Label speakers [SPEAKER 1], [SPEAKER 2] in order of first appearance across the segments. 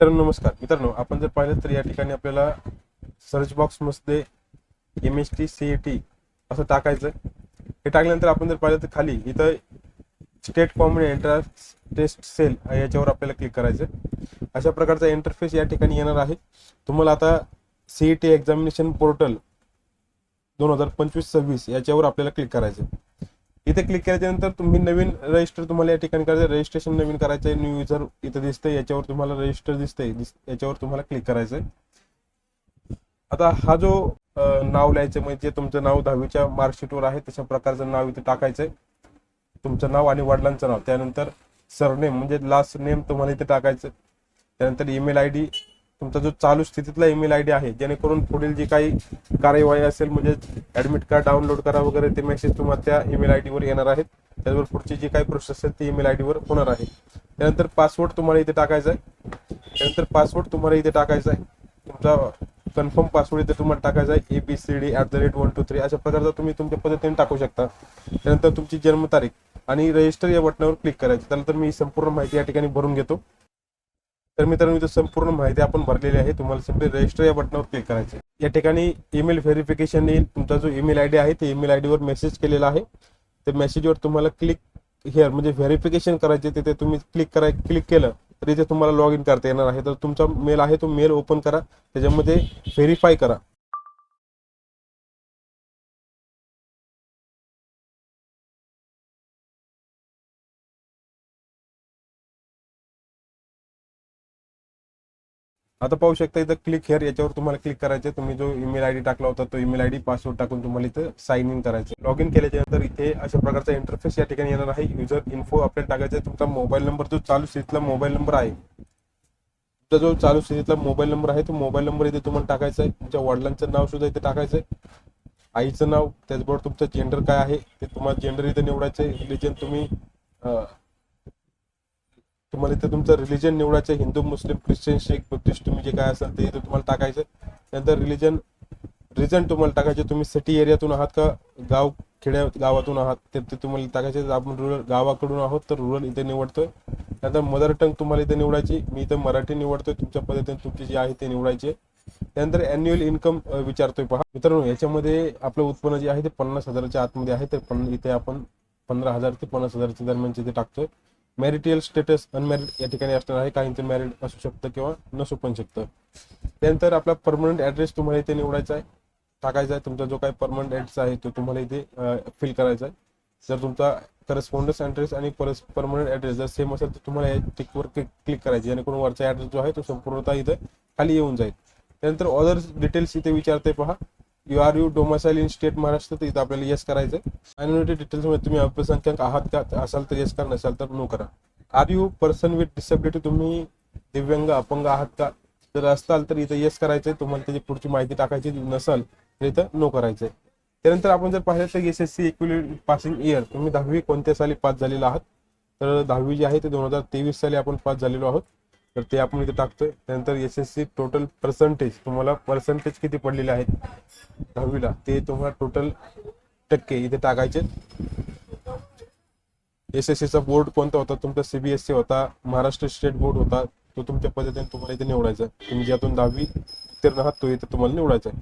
[SPEAKER 1] मित्रांनो नमस्कार. मित्रांनो आपण जर पाहिलं तर या ठिकाणी आपल्याला सर्च बॉक्समध्ये M S T C T असं टाकायचं. हे टाकल्यानंतर आपण जर पाहिलं तर खाली इथं state common entrance test cell याच्यावर आपल्याला क्लिक करायचं अशा प्रकारचा इंटरफेस या ठिकाणी येणार आहे. तुम्हाला आता C E T examination portal दोन हजार पंचवीस सव्वीस याच्यावर आपल्याला क्लिक करायचं इथे क्लिक केल्याच्यानंतर तुम्ही नवीन रजिस्टर तुम्हाला या ठिकाणी करायचं रजिस्ट्रेशन नवीन करायचं आहे न्यू युजर इथं दिसतंय याच्यावर तुम्हाला रजिस्टर दिसतंय याच्यावर तुम्हाला क्लिक करायचं आहे आता हा जो नाव लिहायचं म्हणजे जे तुमचं नाव दहावीच्या मार्कशीटवर आहे तशा प्रकारचं नाव इथे टाकायचं आहे तुमचं नाव आणि वडिलांचं नाव. त्यानंतर सरनेम म्हणजे लास्ट नेम तुम्हाला इथे टाकायचं त्यानंतर ईमेल आय डी तुमचा जो चालू स्थितीतला ईमेल आय डी आहे जेणेकरून पुढील जी काही कार्यवाही असेल म्हणजे ऍडमिट कार्ड डाउनलोड करा वगैरे ते मेसेज तुम्हाला त्या ईमेल आय डीवर येणार आहेत. त्याचबरोबर पुढची जी काही प्रोसेस असेल ती ईमेल आय डीवर होणार आहे. त्यानंतर पासवर्ड तुम्हाला इथे टाकायचा आहे. त्यानंतर पासवर्ड तुम्हाला इथे टाकायचा आहे. तुमचा कन्फर्म पासवर्ड इथे तुम्हाला टाकायचा आहे. A B C D at the rate one two three अशा प्रकारचा तुम्ही तुमच्या पद्धतीने टाकू शकता. त्यानंतर तुमची जन्मतारीख आणि रजिस्टर या बटनावर क्लिक करायचं. त्यानंतर मी संपूर्ण माहिती या ठिकाणी भरून घेतो. तर मित्रांनो इथं संपूर्ण माहिती आपण भरलेली आहे. तुम्हाला सिम्पली रजिस्टर या बटनावर क्लिक करायचे या ठिकाणी ईमेल व्हेरिफिकेशन येईल. तुमचा जो ईमेल आयडी आहे ते ईमेल आय वर मेसेज केलेला आहे. त्या मेसेजवर तुम्हाला क्लिक हिअर म्हणजे व्हेरिफिकेशन करायचे तिथे तुम्ही क्लिक कराय क्लिक केलं तर इथे तुम्हाला लॉग इन करता येणार आहे. तर तुमचा मेल आहे तो मेल ओपन करा. त्याच्यामध्ये व्हेरीफाय करा. आता पाहू शकता इथं क्लिक हेअर याच्यावर तुम्हाला क्लिक करायचं तुम्ही जो ईमेल आयडी टाकला होता तो ईमेल आयडी पासवर्ड टाकून तुम्हाला इथं साईन इन करायचं लॉग इन केल्याच्यानंतर इथे अशा प्रकारचा इंटरफेस या ठिकाणी येणार आहे. युजर इन्फो आपल्याला टाकायचा आहे. तुमचा मोबाईल नंबर जो चालू स्थितीतला मोबाईल नंबर आहे तुमचा जो चालू स्थितीतला मोबाईल नंबर आहे तो मोबाईल नंबर इथे तुम्हाला टाकायचा आहे. तुमच्या वडिलांचं नाव सुद्धा इथे टाकायचं आहे आईचं नाव त्याचबरोबर तुमचं जेंडर काय आहे ते तुम्हाला जेंडर इथे निवडायचं आहे रिलिजन तुम्ही तुम्हाला इथे तुमचं रिलिजन निवडायचं Hindu Muslim Christian Sikh Buddhist तुम्ही जे काय असेल ते इथे तुम्हाला टाकायचं. त्यानंतर रिलिजन रिजन तुम्हाला टाकायचे तुम्ही सिटी एरियातून आहात का गाव खेड्या गावातून आहात तर ते तुम्हाला टाकायचे. आपण रुरल गावाकडून आहोत तर रुरल इथे निवडतोय. नंतर मदर टंग तुम्हाला इथे निवडायची. मी इथे मराठी निवडतोय. तुमच्या पद्धतीने तुमची जी आहे ते निवडायचे. त्यानंतर अॅन्युअल इन्कम विचारतोय पहा. मित्रांनो याच्यामध्ये आपलं उत्पन्न जे आहे ते पन्नास हजाराच्या आतमध्ये आहे. तर पण इथे आपण पंधरा हजार ते पन्नास हजारच्या दरम्यानचे इथे टाकतोय. मॅरिटियल स्टेटस अनमॅरिड या ठिकाणी असणार आहे. काहींचं मॅरिड असू शकतं किंवा नसू पण शकतं. त्यानंतर आपला परमनंट ऍड्रेस तुम्हाला इथे निवडायचा आहे. टाकायचा आहे. तुमचा जो काही परमनंट ऍड्रेस आहे तो तुम्हाला इथे फिल करायचा आहे. जर तुमचा करस्पॉन्डन्स ऍड्रेस आणि परस परमनंट ऍड्रेस जर सेम असेल तर तुम्हाला या टिकवर क्लिक करायचे जेणेकरून वरचा ऍड्रेस जो आहे तो संपूर्णतः इथे खाली येऊन जाईल. त्यानंतर अदर डिटेल्स इथे विचारते पहा. You are you domicile in state Maharashtra तर इथं आपल्याला येस करायचं आहे मायनॉरिटी डिटेल्समध्ये तुम्ही अल्पसंख्याक आहात का? असाल तर येस करा नसाल तर नो करा. Are you person with disability तुम्ही दिव्यांग अपंग आहात का? जर असाल तर इथं येस करायचंय. तुम्हाला त्याची पुढची माहिती टाकायची. नसाल तर इथं नो करायचंय. त्यानंतर आपण जर पाहिलं तर S S C equivalent passing year तुम्ही दहावी कोणत्या साली पास झालेला आहात? तर दहावी जी आहे ते दोन हजार तेवीस साली आपण पास झालेलो आहोत. तर ते आपण इथे टाकतोय. त्यानंतर S S C total percentage तुम्हाला पर्सेंटेज किती पडलेले आहेत? दहावीला. ते तुम्हाला टोटल टक्के इथे टाकायचे. एस एस सीचा बोर्ड कोणता होता? तुमचा सीबीएसई होता महाराष्ट्र स्टेट बोर्ड होता तो तुमच्या पद्धतीने तुम्हाला इथे निवडायचा. तुम्ही ज्यातून दहावी उत्तीर्ण आहात तो इथे तुम्हाला निवडायचा आहे.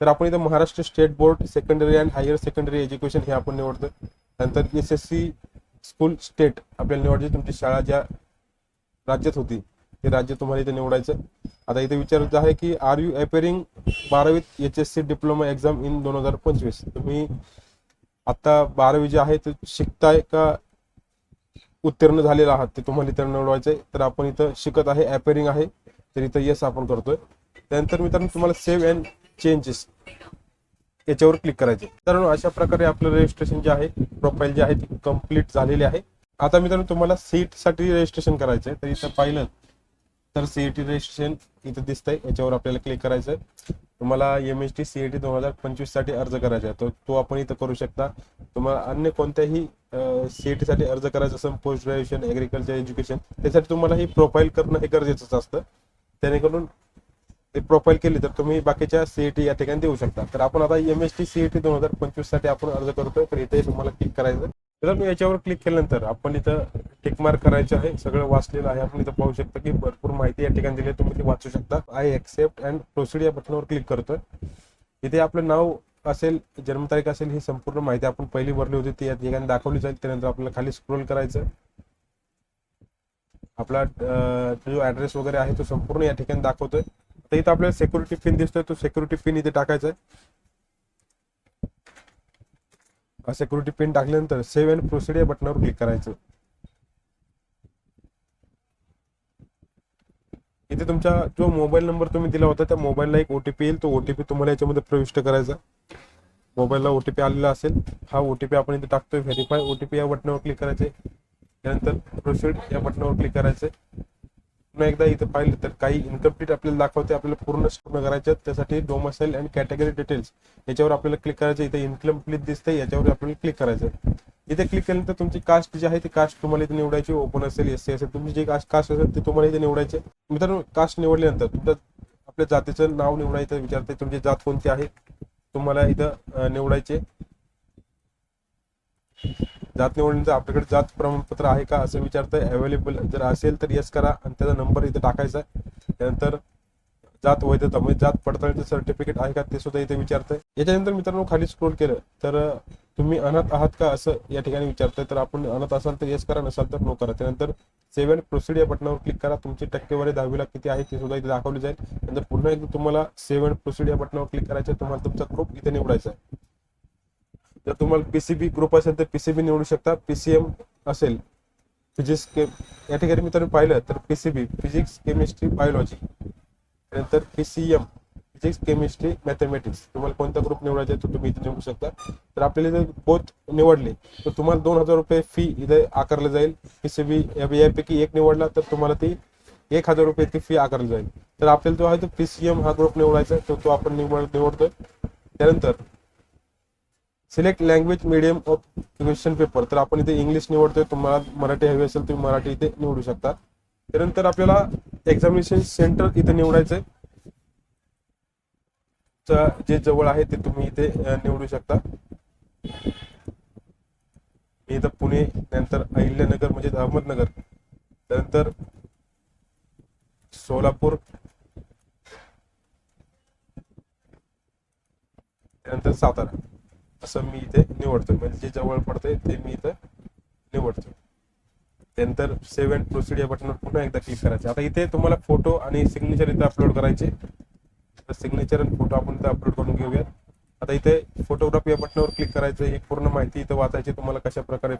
[SPEAKER 1] तर आपण इथे Maharashtra state board secondary and higher secondary education हे आपण निवडतोय. नंतर S S C school state आपल्याला निवडायची. तुमची शाळा ज्या राज्यात होती हे राज्य तुम्हाला इथे निवडायचं आता इथे विचारायचं आहे की आर यू अपेअरिंग बारावीत H S C diploma exam in दोन हजार पंचवीस? तुम्ही आता बारावी जे आहे ते शिकताय का उत्तीर्ण झालेला आहात ते तुम्हाला इथं निवडवायचं आहे तर आपण इथं शिकत आहे अपेअरिंग आहे. तर इथं येस आपण करतोय. त्यानंतर मित्रांनो तुम्हाला सेव्ह अँड चेंजेस याच्यावर क्लिक करायचे मित्रांनो अशा प्रकारे आपलं रजिस्ट्रेशन जे आहे प्रोफाईल जे आहे ती कंप्लीट झालेली आहे. आता मित्रांनो तुम्हाला सीटसाठी रजिस्ट्रेशन करायचं आहे तर इथं पाहिलं तर सीईटी रजिस्ट्रेशन इथं दिसतंय. याच्यावर आपल्याला क्लिक करायचं आहे तुम्हाला एम एस टी सीईटी दोन हजार पंचवीससाठी अर्ज करायचा आहे. तर तो आपण इथं करू शकता. तुम्हाला अन्य कोणत्याही सीईटी साठी अर्ज करायचा असेल पोस्ट ग्रॅज्युएशन ॲग्रिकल्चर एज्युकेशन त्यासाठी तुम्हाला ही प्रोफाईल करणं हे गरजेचंच असतं. जेणेकरून ते प्रोफाईल केली तर तुम्ही बाकीच्या सीईटी या ठिकाणी देऊ शकता. तर आपण आता एम एस टी सीईटी दोन हजार पंचवीससाठी आपण अर्ज करतोय. तर इथे तुम्हाला क्लिक करायचं तर याच्यावर क्लिक केल्यानंतर आपण इथं टिक मार्क करायचं आहे सगळं वाचलेलं आहे. आपण इथं पाहू शकता की भरपूर माहिती या ठिकाणी दिली तुम्ही ती वाचू शकता. आय एक्सेप्ट अँड प्रोसिड या बटनावर क्लिक करतोय. इथे आपलं नाव असेल जन्मतारीख असेल ही संपूर्ण माहिती आपण पहिली भरली होती. ती या ठिकाणी दाखवली जाईल. त्यानंतर आपल्याला खाली स्क्रोल करायचं आपला जो ऍड्रेस वगैरे आहे तो संपूर्ण या ठिकाणी दाखवतोय. तर इथं आपल्याला सिक्युरिटी पिन दिसतोय. तो सिक्युरिटी पिन इथे टाकायचा आहे सिक्युरिटी पिन टाकल्यानंतर सेव्ह अँड प्रोसिड या बटनावर क्लिक करायचं. इथे तुमचा जो मोबाईल नंबर तुम्ही दिला होता त्या मोबाईलला एक ओटीपी येईल. तो ओटीपी तुम्हाला याच्यामध्ये प्रविष्ट करायचा. मोबाईलला ओटीपी आलेला असेल. हा ओटीपी आपण इथे टाकतोय व्हेरीफाय ओटीपी या बटनावर क्लिक करायचे त्यानंतर प्रोसिड या बटनावर क्लिक करायचे पुन्हा एकदा इथं पाहिलं तर काही इनकम्प्लीट आपल्याला दाखवते आपल्याला पूर्ण पूर्ण करायचे त्यासाठी डोमसाईल अँड कॅटेगरी डिटेल्स याच्यावर आपल्याला क्लिक करायचं इथे इनकम्प्लीट दिसतंय याच्यावर आपल्याला क्लिक करायचं इथे क्लिक केल्यानंतर तुमची कास्ट जी आहे ती कास्ट तुम्हाला इथे निवडायची ओपन असेल एस सी असेल तुमची जी कास्ट कास्ट असेल ती तुम्हाला इथे निवडायचे मित्रांनो कास्ट निवडल्यानंतर तुमच्या आपल्या जातीचं नाव निवडायचं विचारते तुमची जात कोणती आहे तुम्हाला इथं निवडायचे जात निवडणीचं आपल्याकडे जात प्रमाणपत्र आहे का असं विचारतंय. अवेलेबल जर असेल तर येस करा आणि त्याचा नंबर इथे टाकायचा आहे. त्यानंतर जात वैधता म्हणजे जात पडताळणीचं सर्टिफिकेट आहे का ते सुद्धा इथे विचारतंय. याच्यानंतर मित्रांनो खाली स्क्रोल केलं तर तुम्ही अनाथ आहात का असं या ठिकाणी विचारतंय. तर आपण अनाथ असाल तर येस करा नसाल तर नो करा. त्यानंतर सेव्ह अँड प्रोसिड या बटनावर क्लिक करा. तुमची टक्केवारी दहावीला किती आहे ते सुद्धा इथे दाखवली जाईल. नंतर पुन्हा एकदा तुम्हाला सेव्ह अँड प्रोसिड या बटनावर क्लिक करायचं तुम्हाला तुमचा ग्रुप इथे निवडायचा आहे. जर तुम्हाला पीसीबी ग्रुप असेल तर पीसीबी निवडू शकता. पीसीएम असेल. फिजिक्स के या ठिकाणी मित्रांनो पाहिलं तर पीसीबी फिजिक्स केमिस्ट्री बायोलॉजी त्यानंतर पीसीएम फिजिक्स केमिस्ट्री मॅथमॅटिक्स तुम्हाला कोणता ग्रुप निवडायचा आहे तो तुम्ही इथे निवडू शकता. तर आपल्याला जर बोथ निवडले तर तुम्हाला दोन हजार रुपये फी इथे आकारलं जाईल. पीसीबी यापैकी एक निवडला तर तुम्हाला ती एक हजार रुपये इतकी फी आकारली जाईल. तर आपल्याला जो आहे तो पीसीएम हा ग्रुप निवडायचा तो तो आपण निवड निवडतोय. त्यानंतर select language medium of question paper तर आपण इथे इंग्लिश निवडतोय. तुम्हाला मराठी हवी असेल तुम्ही मराठी इथे निवडू शकता. त्यानंतर आपल्याला एक्झामिनेशन सेंटर इथे निवडायचंय. जे जवळ आहे ते तुम्ही इथे निवडू शकता. इथं पुणे त्यानंतर अहिल्यानगर म्हणजे अहमदनगर. त्यानंतर सोलापूर. त्यानंतर सातारा. असं मी इथे निवडतो म्हणजे जे जवळ पडतंय ते मी इथं निवडतो त्यानंतर सेव्ह अँड प्रोसिड या बटनवर पुन्हा एकदा क्लिक करायचं. आता इथे तुम्हाला फोटो आणि सिग्नेचर इथे अपलोड करायचे. तर सिग्नेचर आणि फोटो आपण इथे अपलोड करून घेऊयात. आता इथे फोटोग्राफी या बटनावर क्लिक करायचं. ही पूर्ण माहिती इथं वाचायची. तुम्हाला कशा प्रकारे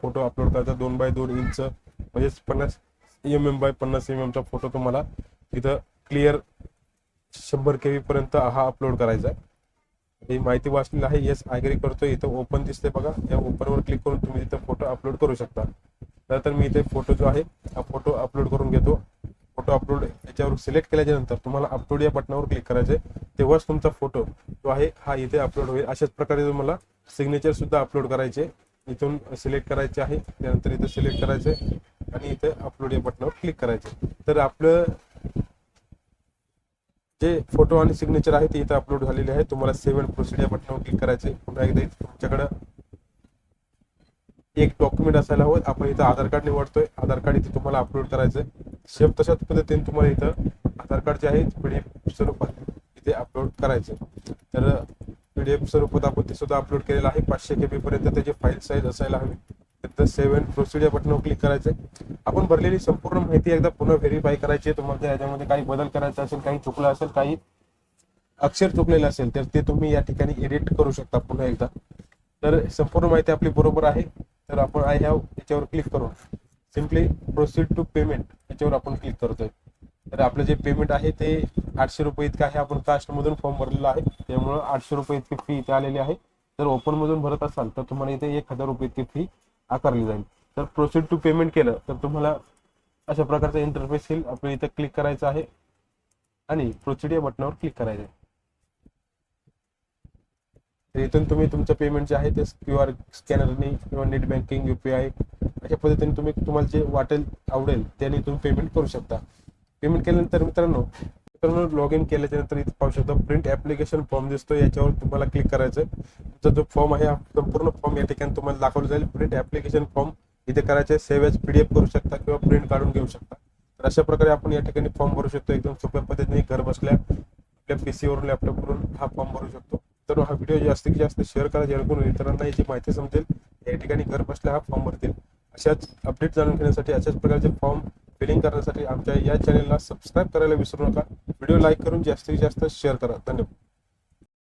[SPEAKER 1] फोटो अपलोड करायचा? दोन बाय दोन इंच म्हणजे पन्नास एम एम बाय पन्नास एम एमचा फोटो तुम्हाला इथं क्लिअर शंभर के पर्यंत हा अपलोड करायचा आहे. ही माहिती वाचलेली आहे. येस आयग्री करतो इथं ओपन दिसते बघा. या ओपनवर क्लिक करून तुम्ही इथं फोटो अपलोड करू शकता. तर मी इथे फोटो जो आहे हा फोटो अपलोड करून घेतो. फोटो अपलोड याच्यावर सिलेक्ट केल्याच्यानंतर तुम्हाला अपलोड या बटनावर क्लिक करायचे तेव्हाच तुमचा फोटो जो आहे हा इथे अपलोड होईल. अशाच प्रकारे तुम्हाला सिग्नेचर सुद्धा अपलोड करायचे. इथून सिलेक्ट करायचे आहे. त्यानंतर इथे सिलेक्ट करायचे आणि इथे अपलोड या बटनावर क्लिक करायचे तर आपलं जे फोटो आणि सिग्नेचर आहे ते इथं अपलोड झालेले आहे तुम्हाला सेव्ह अँड प्रोसिड या बटनावर क्लिक करायचे. पुन्हा एकदा तुमच्याकडं एक डॉक्युमेंट असायला हवं. आपण इथं आधार कार्ड निवडतोय. आधार कार्ड इथे तुम्हाला अपलोड करायचंय सेम तशाच पद्धतीने तुम्हाला इथं आधार कार्ड जे आहे एफ स्वरूपात इथे अपलोड करायचे. तर पी डी एफ स्वरूपात आपण ते सुद्धा अपलोड केलेलं आहे. पाचशे के पर्यंत त्याची फाईल साईज असायला हवी. त्यानंतर सेव्ह अँड प्रोसिड या बटनावर क्लिक आपण भरलेली संपूर्ण माहिती एकदा पुन्हा व्हेरीफाय करायची आहे. तुम्हाला याच्यामध्ये काही बदल करायचा असेल काही चुकलं असेल काही अक्षर चुकलेलं असेल तर ते तुम्ही या ठिकाणी एडिट करू शकता पुन्हा एकदा. तर संपूर्ण माहिती आपली बरोबर आहे. तर आपण आय हॅव याच्यावर क्लिक करून सिम्पली प्रोसीड टू पेमेंट याच्यावर आपण क्लिक करतोय. तर आपलं जे पेमेंट आहे ते आठशे रुपये इतकं आहे. आपण कास्टमधून फॉर्म भरलेला आहे. त्यामुळं आठशे रुपये इतकी फी इथे आलेली आहे. जर ओपनमधून भरत असाल तर तुम्हाला इथे एक हजार रुपये इतकी फी आकारली जाईल. तर प्रोसीड टू पेमेंट केलं तर तुम्हाला अशा प्रकारचा इंटरफेस येईल. आपल्या इथं क्लिक करायचं आहे. आणि प्रोसिड या बटनावर क्लिक करायचं आहे. तर इथून तुम्ही तुमचं पेमेंट जे आहे ते क्यू आर स्कॅनरने किंवा नेट बँकिंग युपीआय अशा पद्धतीने तुम्ही तुम्हाला जे वाटेल आवडेल त्याने तुम्ही पेमेंट करू शकता. पेमेंट केल्यानंतर मित्रांनो मित्रांनो लॉग इन केल्याच्यानंतर इथे पाहू शकता प्रिंट ऍप्लिकेशन फॉर्म दिसतो याच्यावर तुम्हाला क्लिक करायचं तुमचा जो फॉर्म आहे संपूर्ण फॉर्म या ठिकाणी तुम्हाला दाखवलं जाईल. प्रिंट ऍप्लिकेशन फॉर्म इथे करायचे सेव्ह एज एफ करू शकता किंवा प्रिंट काढून घेऊ शकता. तर अशा प्रकारे आपण या ठिकाणी फॉर्म भरू शकतो. एकदम सोप्या पद्धतीने घर बसल्या आपल्या पी सीवरून लॅपटॉपवरून हा फॉर्म भरू शकतो. तर हा व्हिडिओ जास्तीत जास्त शेअर करा जेणेकरून इतरांना याची माहिती समजेल. या ठिकाणी घर बसल्या हा फॉर्म भरतील. अशाच अपडेट जाणून घेण्यासाठी अशाच प्रकारचे फॉर्म फिलिंग करण्यासाठी आमच्या या चॅनलला सबस्क्राईब करायला विसरू नका. व्हिडिओ लाईक करून जास्तीत जास्त शेअर करा. धन्यवाद.